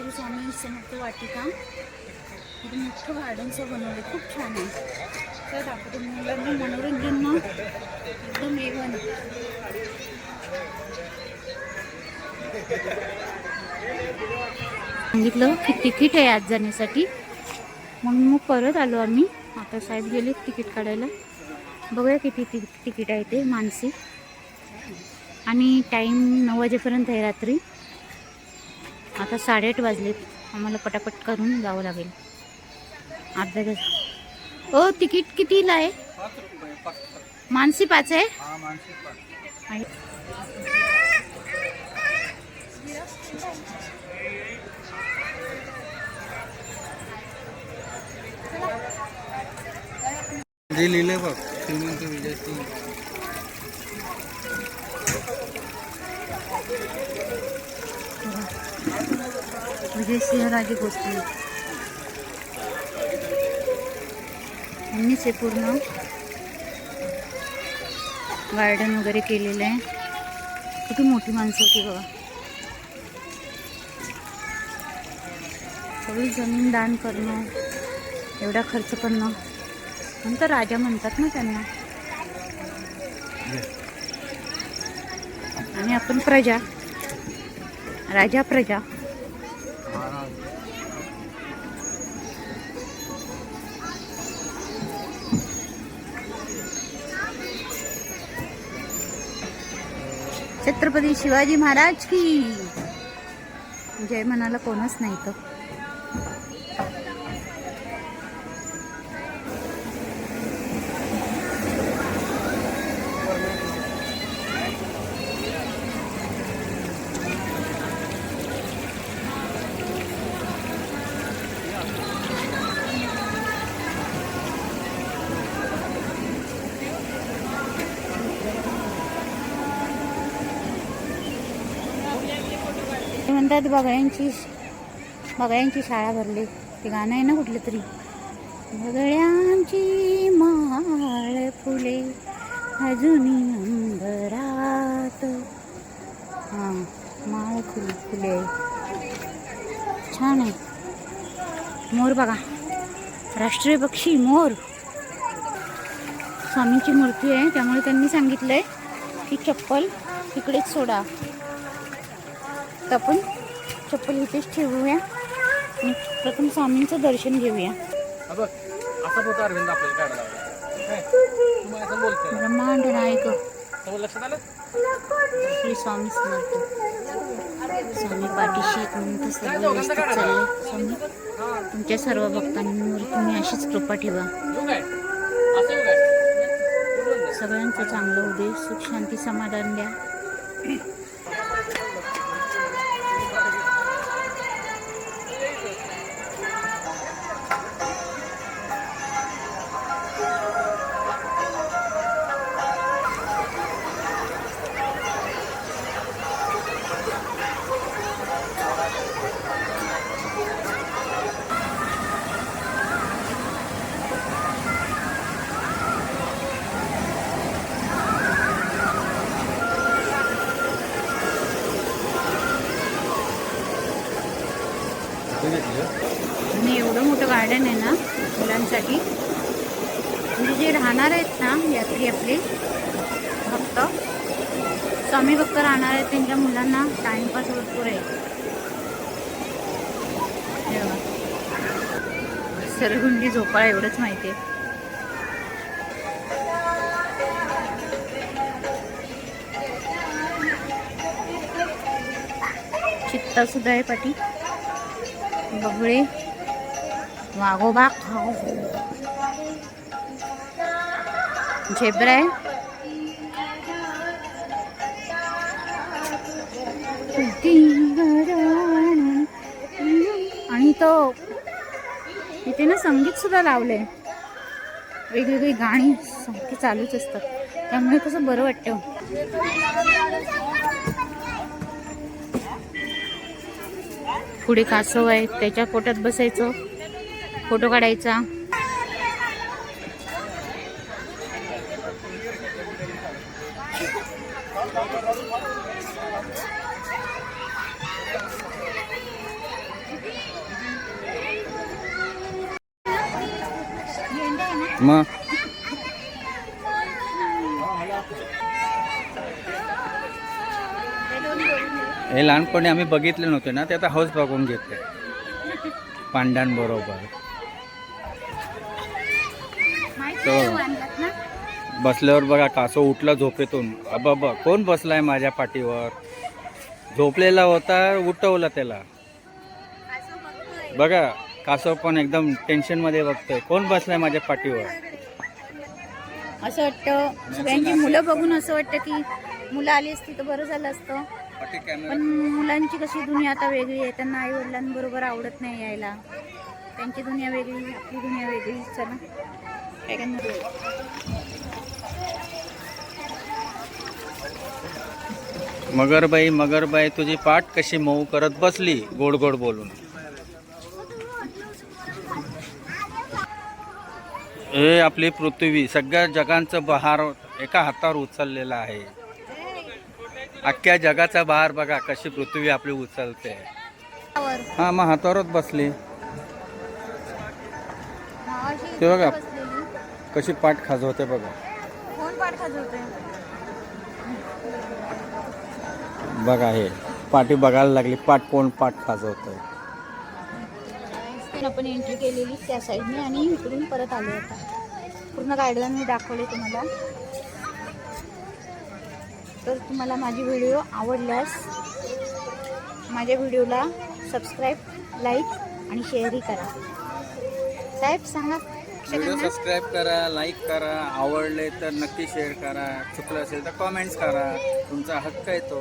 श्री स्वामी समर्थ वाटिका. इथे मोठं गार्डनचं बनवलं खूप छान आहे. तर दाखवतो मुलांना मनोरंजन ना एकदम एवन सांगितलं की तिकीट आहे आज जाण्यासाठी. म्हणून मग परत आलो आम्ही. आता साहेब गेले तिकीट काढायला. बघूया किती ति तिकीट आहे ते मानसी आणि टाईम नऊ वाजेपर्यंत आहे रात्री. आता साडेआठ वाजलेत. आम्हाला पटापट करून जावं लागेल. अर्धा तास. ओ तिकीट कितीला आहे? मानसी पाच आहे? हा बघ श्रीमंत विजय सिंग विजय सिंहराजे गोष्टी यांनीच हे पूर्ण गार्डन वगैरे केलेलं आहे. किती मोठी माणसं होती बघा. सगळी जमीन दान करणं एवढा खर्च करणं. नंतर राजा म्हणतात ना त्यांना. आणि आपण प्रजा. राजा प्रजा. छत्रपती शिवाजी महाराज की. जय म्हणाला कोणच नाही तर. म्हणतात बगळ्यांची बगळ्यांची शाळा भरली. ते गाणं आहे ना कुठलं तरी. बगळ्यांची माळ फुले अजूनही अंबरात हां माळ फुले फुले. छान आहे. मोर बघा. राष्ट्रीय पक्षी मोर. स्वामींची मूर्ती आहे त्यामुळे त्यांनी सांगितलं आहे की चप्पल तिकडेच सोडा. तर आपण चप्पल इथेच ठेवूया. आणि प्रथम स्वामींचं दर्शन घेऊया. हा ब्रह्मांड नायक श्री स्वामी समर्थ. स्वामी पाठीशी एक म्हणून सर्व व्यवस्थित चाललंय. स्वामी तुमच्या सर्व भक्तांवर तुम्ही अशीच कृपा ठेवा. सगळ्यांचं चांगलं दे सुख शांती समाधान द्या. 頑張れ! आणि एवढं मोठं गार्डन आहे ना मुलांसाठी. म्हणजे जे राहणार आहेत ना यात्री आपले भक्त स्वामी भक्त राहणार आहेत त्यांच्या मुलांना टाइमपास भरपूर आहे. सरगुंडी झोपाळा एवढंच माहिती आहे. चित्ता सुद्धा आहे पाठी बगळे वाघोबा खाऊ झेब्रा आहे आणि तो इथे ना संगीत सुद्धा लावले. वेगवेगळी गाणी सारखी चालूच असतात. त्यामुळे कसं बरं वाटतं? पुढे कासव आहे त्याच्या पोटात बसायचं फोटो काढायचा. मग? हे लहानपणी आम्ही बघितले नव्हते ना ते आता हाऊस बघून घेते पांड्यांबरोबर. ना? बसल्यावर बघा कासव उठला झोपेतून. अबाबा कोण बसलाय माझ्या पाठीवर? झोपलेला होता उठवला त्याला. बघा कासव पण एकदम टेन्शनमध्ये बघतोय. कोण बसलाय माझ्या पाठीवर? असं वाटतं. सगळ्यांची मुलं बघून असं वाटतं की मुलं आली असती तर बरं झालं असतं. पण मुलांची कशी दुनिया आता वेगळी आहे त्यांना आई वडिलांबरोबर आवडत नाही यायला. त्यांची दुनिया वेगळी आपली दुनिया वेगळी चला. काय करणार? मगरबाई मगरबाई तुझी पाठ कशी मऊ करत बसली? गोड गोड बोलून. हे आपली पृथ्वी सगळ्या जगांचं बहार एका हातावर उचललेलं आहे. अख्ख्या जगाचा बहार बघा कशी पृथ्वी आपली उचलते. हा मग हातावरच बसली. ते बघा. कशी पाठ खाजवते बघा. बघा हे पाठी बघायला लागली पाठ कोण पाठ खाजवतंय. पण आपण एंट्री केलेली त्या साईडने आणि इकडून परत आलो आता. पूर्ण गार्डन मी दाखवले तुम्हाला. तर तुम्हाला माझी व्हिडिओ आवडल्यास माझ्या व्हिडिओला सबस्क्राईब लाईक आणि शेअरही करा साहेब सांगा व्हिडिओ सगळ्यांना. सबस्क्राईब करा लाईक करा आवडले तर नक्की शेअर करा चुकलं असेल तर कॉमेंट्स करा तुमचा हक्क आहे तो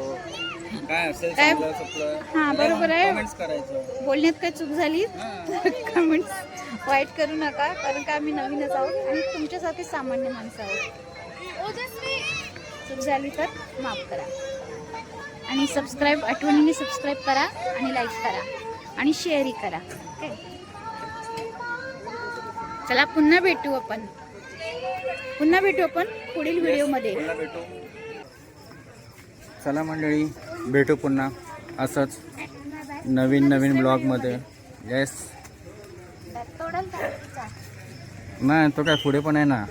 काय असेल काय? चुकलं हां, बरोबर आहे. कॉमेंट्स करायचं बोलण्यात काय चूक झाली हां. कमेंट्स वाईट करू नका कारण का आम्ही नवीनच आहोत आणि तुमच्यासारखे सामान्य माणसं आहोत चूक झाली तर माफ करा. आणि सबस्क्राईब आठवणीने सबस्क्राईब करा आणि लाईक करा आणि शेअरही करा. ओके चला पुन्हा भेटू आपण. पुन्हा भेटू आपण पुढील व्हिडिओमध्ये. चला मंडळी भेटू पुन्हा. असंच नवीन नवीन ब्लॉगमध्ये. येस? नाही तो काय पुढे पण आहे ना.